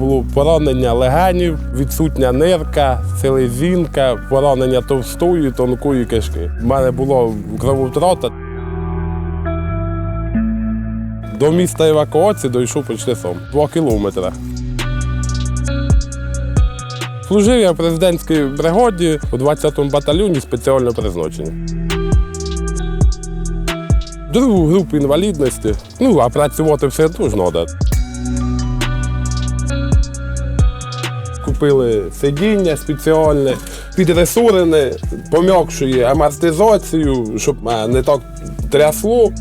було поранення легенів, відсутня нирка, селезінка, поранення товстої, тонкої кишки. У мене було крововтрата. До міста евакуації дійшов почти сам. Два кілометри. Служив я в президентській бригаді у 20-му батальйоні спеціального призначення. Другу групу інвалідності. Ну, а працювати все теж треба. Купили сидіння спеціальне, підресурене, пом'якшує амортизацію, щоб не так трясло.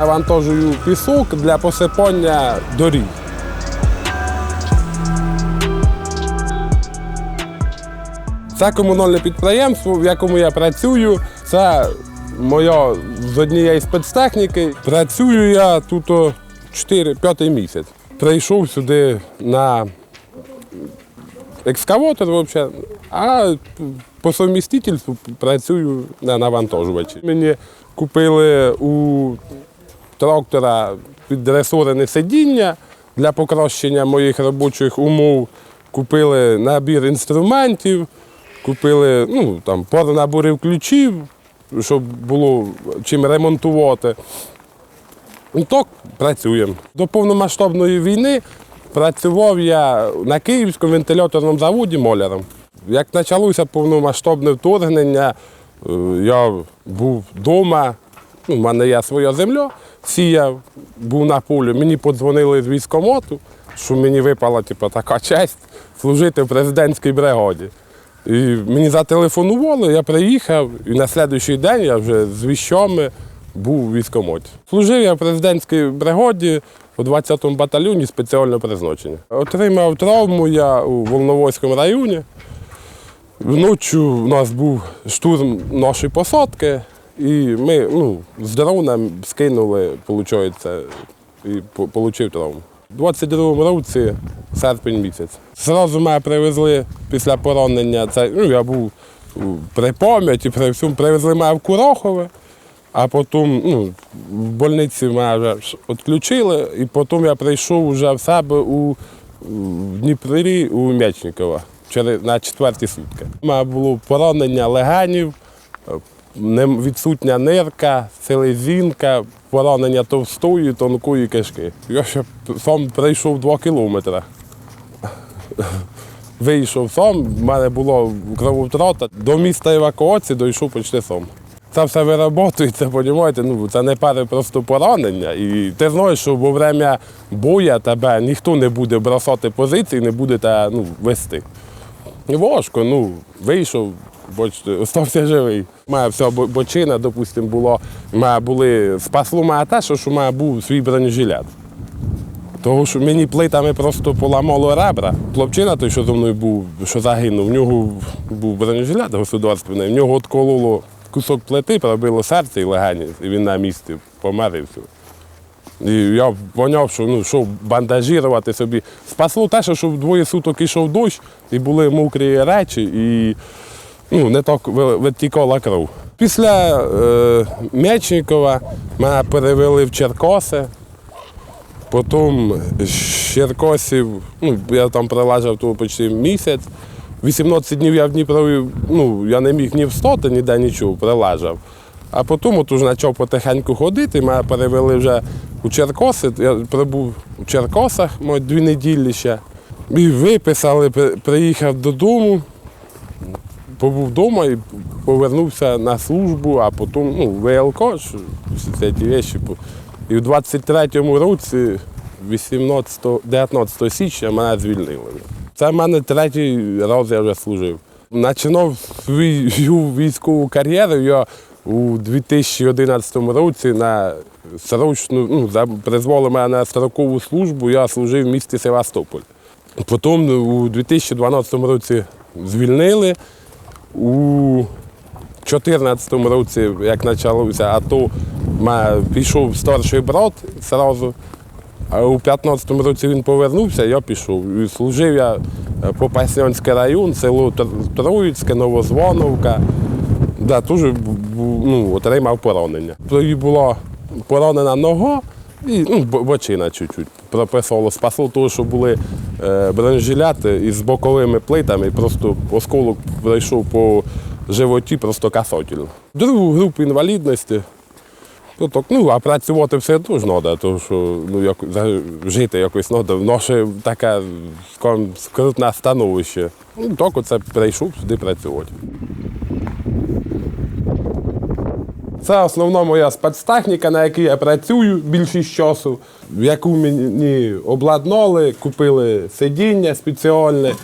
Навантажую пісок для посипання доріг. Це комунальне підприємство, в якому я працюю. Це моя з однієї спецтехніки. Працюю я тут 4-5 місяць. Прийшов сюди на екскаватор, взагалі, а по совмістительству працюю на навантажувачі. Мені купили у трактора підресорене сидіння для покращення моїх робочих умов. Купили набір інструментів, купили ну, там, пару наборів ключів, щоб було чим ремонтувати. І так працюємо. До повномасштабної війни працював я на Київському вентиляторному заводі моляром. Як почалося повномасштабне вторгнення, е, я був вдома, ну, в мене є своя земля, сіяв, був на полі. Мені подзвонили з військкомату, що мені випала типу, така честь служити в президентській бригаді. І мені зателефонували, я приїхав, і на наступний день я вже з віщами був у військкоматі. Служив я в президентській бригаді у 20-му батальйоні спеціального призначення. Отримав травму я у Волновойському районі. Вночі у нас був штурм нашої посадки, і ми ну, з дроном скинули, виходить, і отримав травму. У 22-му році, серпень місяць. Зразу мене привезли після поранення. Це, ну, я був при пам'яті, при всьому привезли мене в Курохове, а потім ну, в больниці мене вже відключили, і потім я прийшов вже в себе у, Дніпрі у М'ячникова на четверті сутки. У мене було поранення легенів, відсутня нирка, селезінка, поранення товстої, тонкої кишки. Я ще сам прийшов два кілометри. Вийшов сам, в мене була крововтрата. До міста евакуації дійшов почти сам. Це все вироботується, розумієте, ну, це не перше просто поранення. І ти знаєш, що во время бою тебе ніхто не буде бросати позиції, не буде тебе ну, вести. Важко, ну, вийшов, бачите, остався живий. У мене вся бочина, допустимо, було, у мене були, спасло мене те, що, у мене був свій бронежилет. Того, що мені плитами просто поламало ребра. Хлопчина той, що зі мною був, що загинув, в нього був бронежилет государственний, в нього откололо кусок плити, пробило серце і легені, і він на місці помер і все. І я поняв, що ну, що бандажувати собі. Спасло те, що двоє суток ішов дощ, і були мокрі речі, і ну, не так витікала кров. Після е, М'ячникова мене перевели в Черкоси. Потім з Черкосів, ну, я там пролежав тут почти місяць. 18 днів я в Дніпрові, ну, я не міг ні встати, ніде нічого, прилежав. А потім от уже почав потихеньку ходити, мене перевели вже у Черкоси. Я прибув у Черкосах, мої дві неділі ще. І виписали, приїхав додому, побув вдома і повернувся на службу, а потім ну, ВЛК, всі ці речі. І в 23-му році, 18, 19 січня, мене звільнили. Це в мене третій раз я вже служив. Починав свою військову кар'єру я у 2011 році на срочну, ну, призвали мене на строкову службу, я служив в місті Севастополь. Потім у 2012 році звільнили. У 2014 році, як почалося АТО, ма- пішов старший брат одразу. А у 2015 році він повернувся, я пішов. І служив я е, по Паснянський район, село Тр- Троїцьке, Новозвоновка. Да, теж ну, отримав поранення. Тоді була поранена нога і ну, бочина чуть-чуть. Прописувало, спасло того, що були е, бронежилети із боковими плитами, просто осколок пройшов по животі, просто касательно. Другу групу інвалідності. Ну, так, ну, а працювати все одно ж треба, тому що ну, як, жити якось треба. Наше таке скрутне становище. Ну, так оце прийшов сюди працювати. Це основна моя спецтехніка, на якій я працюю більшість часу, яку мені обладнали, купили сидіння спеціальне.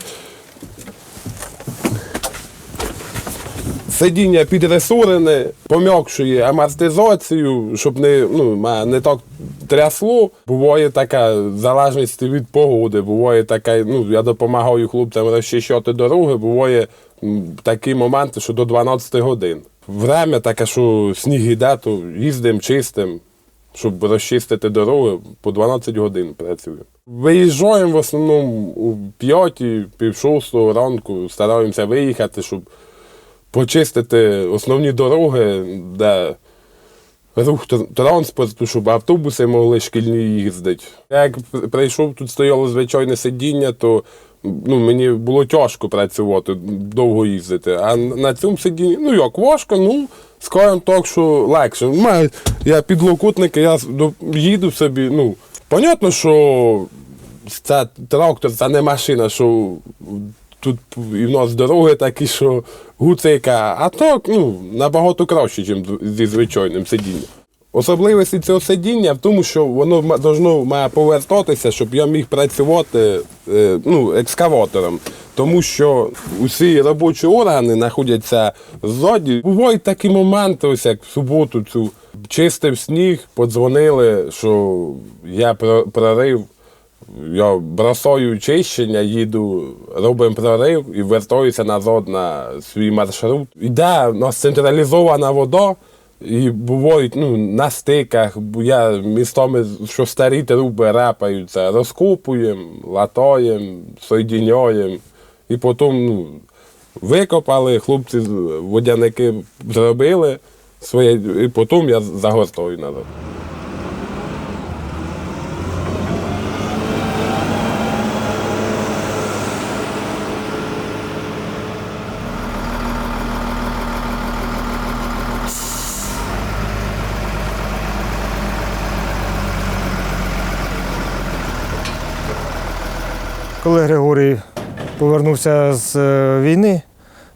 Сидіння підресурене, пом'якшує амортизацію, щоб не, ну, не так трясло. Буває така в залежності від погоди, буває така, ну, я допомагаю хлопцям розчищати дороги, буває такі моменти, що до 12 годин. Время таке, що сніг іде, то їздимо, чистим, щоб розчистити дороги, по 12 годин працюємо. Виїжджаємо в основному у 5, пів шостого ранку, стараємося виїхати, щоб почистити основні дороги, де рух транспорту, щоб автобуси могли шкільні їздити. Як прийшов, тут стояло звичайне сидіння, то ну, мені було тяжко працювати, довго їздити. А на цьому сидінні, ну як важко, ну, скажімо так, що легше. Я підлокутник, я їду собі, ну, понятно, що це трактор, це не машина, що тут і в нас дороги такі, що гуцейка, а так ну, набагато краще, ніж зі звичайним сидінням. Особливості цього сидіння в тому, що воно должно має повертатися, щоб я міг працювати е, ну, екскаватором. Тому що усі робочі органи знаходяться ззаді. Бувають такі моменти, ось як в суботу цю чистив сніг, подзвонили, що я про- прорив я бросаю чищення, їду, робимо прорив і вертаюся назад на свій маршрут. Іде у нас централізована вода, і бувають ну, на стиках, бо я містами, що старі труби репаються, розкопуємо, латаємо, соєдіняємо. І потім ну, викопали, хлопці водяники зробили своє, і потім я загортаю назад. Коли Григорій повернувся з е, війни,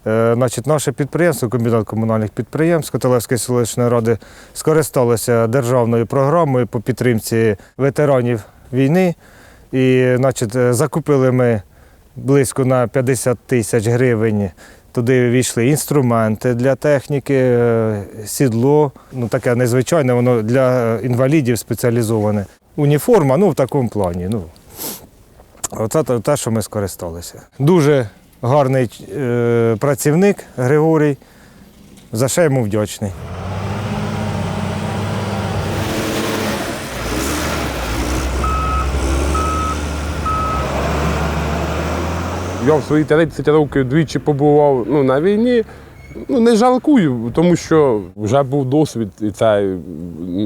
е, значить, наше підприємство, комбінат комунальних підприємств Котелевської селищної ради, скористалося державною програмою по підтримці ветеранів війни. І значить, е, закупили ми близько на 50 тисяч гривень. Туди війшли інструменти для техніки, сідло, ну таке незвичайне, воно для інвалідів спеціалізоване. Уніформа, ну в такому плані. Ну, Оце те- що ми скористалися. Дуже гарний е, працівник Григорій. За що йому вдячний. Я в свої 30 років двічі побував ну, на війні. Ну, не жалкую, тому що вже був досвід, і це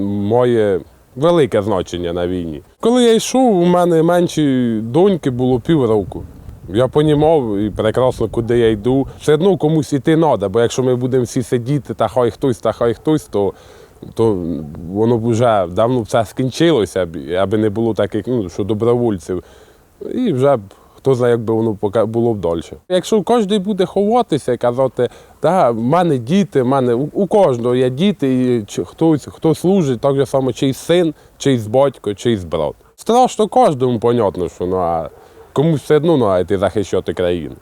моє велике значення на війні. Коли я йшов, у мене менші доньки було півроку. Я понімав і прекрасно, куди я йду. Все одно комусь іти треба, бо якщо ми будемо всі сидіти, та хай хтось, та хай хтось, то, то воно б вже давно все скінчилося, аби не було таких, ну, що добровольців. І вже б хто знає, як би воно було б далі. Якщо кожен буде ховатися і казати, та в мене діти, в мене у, кожного є діти, і хтось хто служить, так же само чийсь син, чийсь батько, чийсь брат. Страшно кожному, понятно, що ну а комусь все одно ну, а ти захищати країну.